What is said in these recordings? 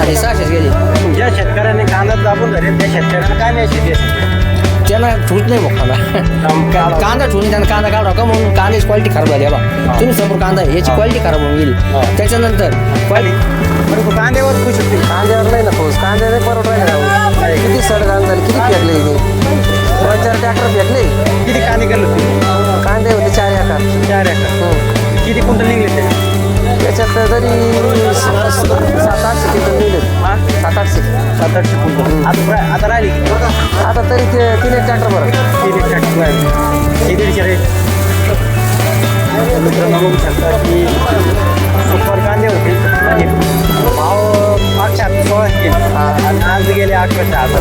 आणि सहाशेच गेली. ज्या शेतकऱ्याने कांदा दाबून धरेल त्या शेतकऱ्याला काय मेसेज द्यायचं त्यांना ठूत नाही बघ कांदा का- कांदा ठेवून त्यांना कांदा काढा का म्हणून? कांद्याची क्वालिटी खराब झाली बा. तुम्ही समोर कांदा याची क्वालिटी खराब होऊन गेली. त्याच्यानंतर खाली बरं तू कांद्यावर खुश होती. कांद्यावर नाही ना पाऊस कांद्याने परवडा किती सडगाण झाली किती फेकले दोन चार ट्रॅक्टर फेकले किती कांदे केलं कांदे होते चार एकर. चार एकर. किती कुंटल निघले ते? त्याच्यात तरी सात आठशे तिथं मिळेल हा? सात आठशे सात आठशे कुंटल आता प्रा- आता राहिली आता तरी ते तीन एक ट्रॅक्टर बरं तीन एक ट्रॅक्टर राहिली हे दीडशे रेट मित्रांनो बघू शकता की सुपर कांदे होते आणि भाव मागच्या हप्त्यात सोळाशे आणि आज गेले अठराशे हजार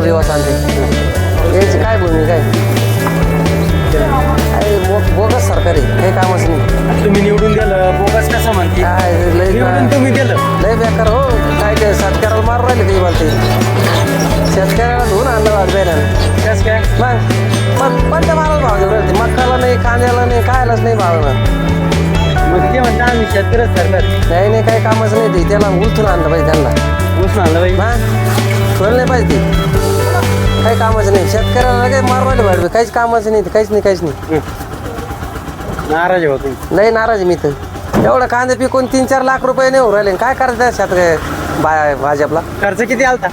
दिवस आणते याची काय भूमिका आहे? काय बोगस सरकार आहे. काही कामच नाही. तुम्ही निवडून दिलं बोगस कसं म्हणते? काय लय निवडून तुम्ही दिलं लय बेकार हो. काय ते शेतकऱ्याला मारू राहिले काही बोलते शेतकऱ्याला धुवून आणलं बॅनर कसं काय? मग मग कोणत्या मालाला भाव देऊ मक्काला नाही कांद्याला नाही कायलाच नाही भाव ना. मग ते म्हणता आम्ही शेतकरीच सरकार नाही नाही काही कामच नाही ते. त्याला उलथून आणलं पाहिजे त्यांना. उचलून आणलं मग ठेवलं नाही पाहिजे काही कामाचं नाही. शेतकऱ्याला काही मारू राहिले वाढवे काहीच कामाचं नाही ते काहीच नाही काहीच नाही. नाराज हो तुम्ही. लय नाराज आहे मी तर. एवढं कांदे पिकून तीन चार लाख रुपये नाही होऊ राहिले. काय करायचं त्या शेत बा भाजपला? खर्च किती आलता?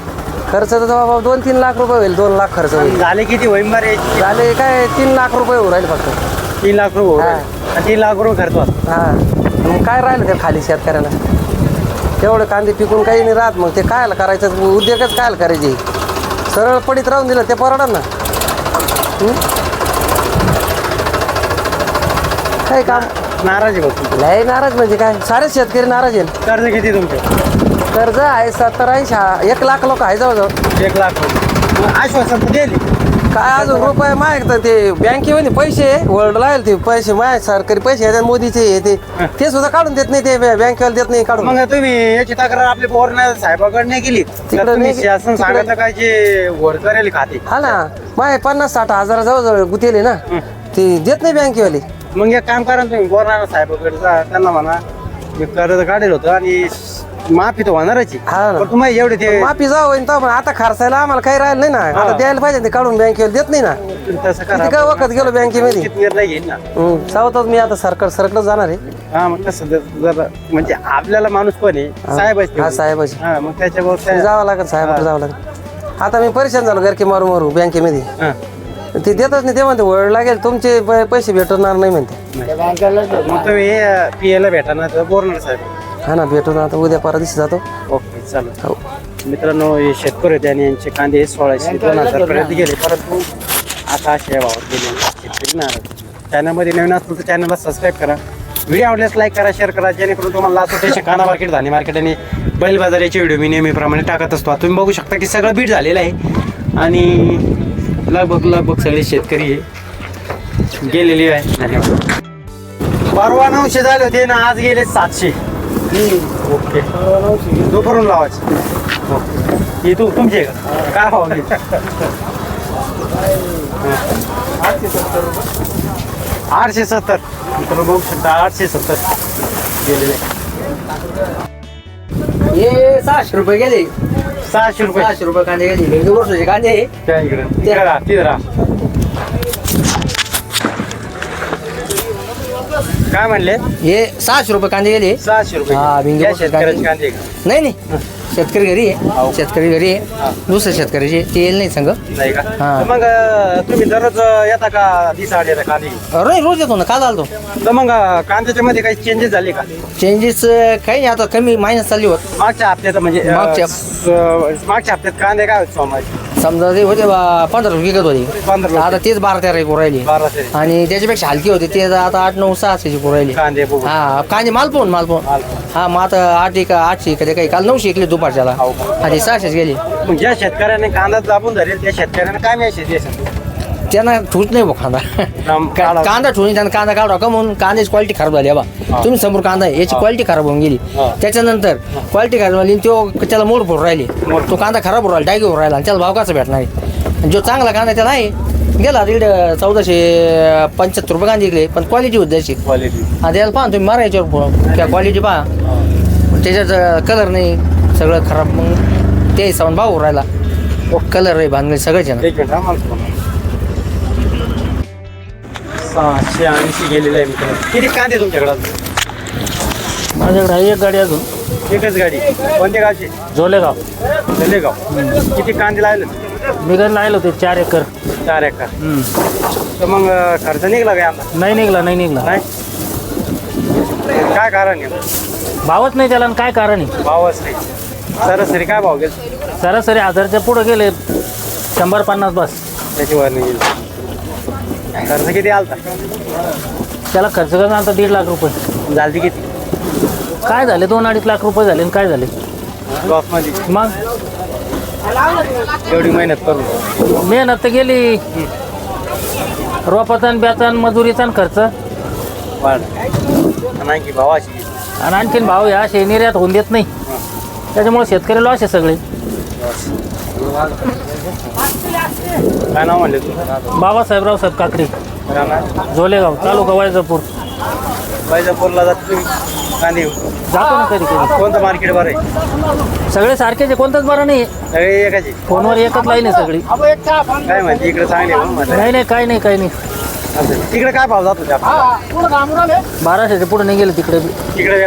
खर्च तर बाबा दोन तीन लाख रुपये होईल. दोन लाख खर्च होईल. झाले किती? होईन बरे झाले काय? तीन लाख रुपये होऊ राहिले फक्त. तीन लाख रुपये. होईल. आणि तीन लाख रुपये खर्च होता. हा. मग काय राहिलं त्या खाली शेतकऱ्याला? तेवढं कांदे पिकून काही नाही राहत. मग ते कायला करायचं? उद्योगच कायला करायचे? सरळ पडीत राहून दिलं ते परवडा ना हं? काय काम? नाराज आहे बघ. लय नाराज म्हणजे काय? सारे शेतकरी नाराज आहे कर्ज किती तुमचे? कर्ज आहे सत्तर ऐंशी हा, एक लाख लोक आहे जवळजवळ. एक लाख. रुपये आश्वासन तर दिली काय अजून रुपये मागतात ते? बँकेमध्ये पैसे वर्ल्ड लागेल ते पैसे माय सरकारी पैसे येतात मोदीचे हे ते. ते सुद्धा काढून देत नाही ते बँकेवाला देत नाही काढून. मग तुम्ही याची तक्रार आपली पोरण्या साहेबाकडे नाही केली? तर तुम्ही नाही- शासन सांगितलं काय जे घोड करेल खाते? हा ना. माय पन्नास साठ हजार जवळजवळ गुतेले ना. ते देत नाही बँकेवाले मग एक काम करा ना तुम्ही पोरण्या साहेबाकडे जा त्यांना म्हणा मी कर्ज काढेल होतं आणि माफी तर होणारच आहे. हा ना. पण तुम्हाला एवढे ते माफी जाऊ होईन तर पण आता खर्चायला आम्हाला काही राहिलं नाही ना. आता द्यायला पाहिजे ते काढून बँकेवाले देत नाही ना. तसं किती काय वखत गेलो बँकेमध्ये किती निर्णय घेईन ना. हं, सावतात मी आता सरकार सरकारच जाणार आहे. हा मग कसं जर जर- म्हणजे आपल्याला माणूस पण आहे. साहेब हा साहेबाची. हा मग जावं लागेल साहेबाकडे जावं लागेल. आता मी परेशान झालो घरके मारू मारू बँकेमध्ये हा. ते देतच नाही. ते म्हणते वळ लागेल तुमचे प- पैसे भेटणार नाही म्हणते. मग तुम्ही पीएला भेटा ना तर बोलणार साहेब. हा ना भेटून आता उद्या परवा दिवशी जातो. ओके चालेल. हो. मित्रांनो हे शेतकरी होते आणि यांचे कांदे सोळाशे दोन हजार पर्यंत गेले. परंतु आता अशा या भावात गेले शेतकरी नाराज. चॅनलमध्ये नवीन असतील तर चॅनलला सबस्क्राईब करा. व्हिडिओ आवडल्यास लाईक करा शेअर करा. जेणेकरून तुम्हाला लास्ट स्टेशन कांदा मार्केट धान्य मार्केट आणि बैल बाजार याचे व्हिडिओ मी नेहमीप्रमाणे टाकत असतो. तुम्ही बघू शकता की सगळं बीट झालेलं आहे. आणि लगभग लगभग सगळे शेतकरी हे गेलेले आहे धन्यवाद. परवा नऊशे झाले होते ना आज गेले सातशे. ओके दुपारून लावायचे. ओके. हे तू तुमचे का? काय भाव नाही आठशे सत्तर. मित्रांनो बघू शकता आठशे सत्तर गेलेले. हे सहाशे रुपये गेले. सहाशे रुपये. सहाशे रुपये कांदे गेले. वर्षाचे कांदे. त्या इकडे. तिकडे तिकडे. काय म्हणले? हे सहाशे रुपये कांदे गेले. सहाशे रुपये. हा, भिंगे या बसले शेतकऱ्याचे कांदे. कांदे. नाही नाही. शेतकरी घरी आहे. शेतकरी घरी आहे. दुसऱ्या शेतकऱ्याचे ते येईल नाही सांग. नाही का? हा. तर मग अं, तुम्ही दररोज अं, येता का दिसाड येता कांदे नाही रोज येतो ना काल आलतो. तर मग अं, कांद्याच्या मध्ये काही चेंजेस झाले का? चेंजेस काही नाही आता कमी मायनस चालली होत. मागच्या हप्त्यात म्हणजे अं, मागच्या- स- मागच्या हप्त्यात कांदे काय होते सोमाचे समजा ते होते बा- पंधरा रुपये विकत होते. पंधरा आता तेच बारा तेरा एक राहिली. आणि त्याच्यापेक्षा हलकी होती ते आता आठ नऊ सहाशेची राहिली. कांदे बघू हा कांदे माल पाहून माल पाहून हा मग आता आठ एक आठशे का काही काल नऊशे इकले दुपारच्याला. हो का? आणि सहाशेच गेली. मग ज्या शेतकऱ्याने कांदा दाबून धरेल त्या शेतकऱ्यांना काय मेसेज द्यायचं त्यांना ठूत नाही बघ कांदा. का-. कांदा ठेवून त्यांना कांदा काढा का म्हणून कांद्याची क्वालिटी खराब झाली बा. तुम्ही समोर कांदा आहे, याची क्वालिटी खराब होऊन गेली. हा. त्याच्यानंतर क्वालिटी खराब झाली आणि तो त्याला मोड फोड राहिली. मोड. तो कांदा खराब होऊ राहिला डायगी होऊ राहिला आणि त्याला भाव कसा भेटणार आहे? जो चांगला कांदा त्याला आहे. गेला दीड चौदाशे पंच्याहत्तर रुपये कांदे इकडे पण क्वालिटी होती त्याची. क्वालिटी आणि त्याला पहा तुम्ही मारा याच्यावर त्या क्वालिटी पहा. त्याच्यात कलर नाही. सगळं खराब. मग ते हिशोबाने भाऊ राहिला. कलर आहे बांधले सगळेच आहे ना. एक मिनिट हा मला थोडं. सहाशे ऐंशी गेलेलं आहे मित्रांनो. किती कांदे तुमच्याकडे अजून? माझ्याकडे आहे एक गाडी अजून. एकच गाडी. कोणत्या गावची? जोलेगाव गाव किती कांदे लावले? मी घरी लायलो ते चार एकर. चार एकर. तर मग अं, खर्च निघला का यंदा नाही निघला नाही निघला. नाही? काय कारण आहे? भावच नाही त्याला आणि काय कारण आहे? भावच नाही. सरासरी काय भाव गेला? सरासरी हजारच्या पुढे गेले शंभर पन्नास बस. त्याच्यावर नाही गेला. खर्च किती आलता? त्याला खर्च करून आता दीड लाख रुपये. झालती किती? काय झाले? दोन अडीच लाख रुपये झाले आणि काय झाले? मग? एवढी मेहनत करून. मेहनत तर गेली. रोपाचा आणि ब्याचा आणि मजुरीचा आणि खर्च. वाढ. नाही की भावाची आणि आणखीन भाव या असे निर्यात होऊन देत नाही. त्याच्यामुळे शेतकरी लॉस आहे सगळे. काय नाव म्हणले तू बाबासाहेबराव साहेब काकडी. राणा झोलेगाव तालुका वैजापूर. वैजापूरला जातो तुम्ही? कांदे. जातो ना कधी कधी. कोणतं मार्केट बरं आहे? सगळे सारखेच आहे कोणतंच बरं नाही आहे. सगळे एकाचे फोनवर एकच लाईन आहे सगळी. काय म्हणते इकडे चांगले आहे म्हणून म्हटलं. नाही नाही काही नाही काही नाही. असं. तिकडे काय भाव जातो त्या? बाराशेच्या पुढे नाही गेले तिकडे बी. तिकडे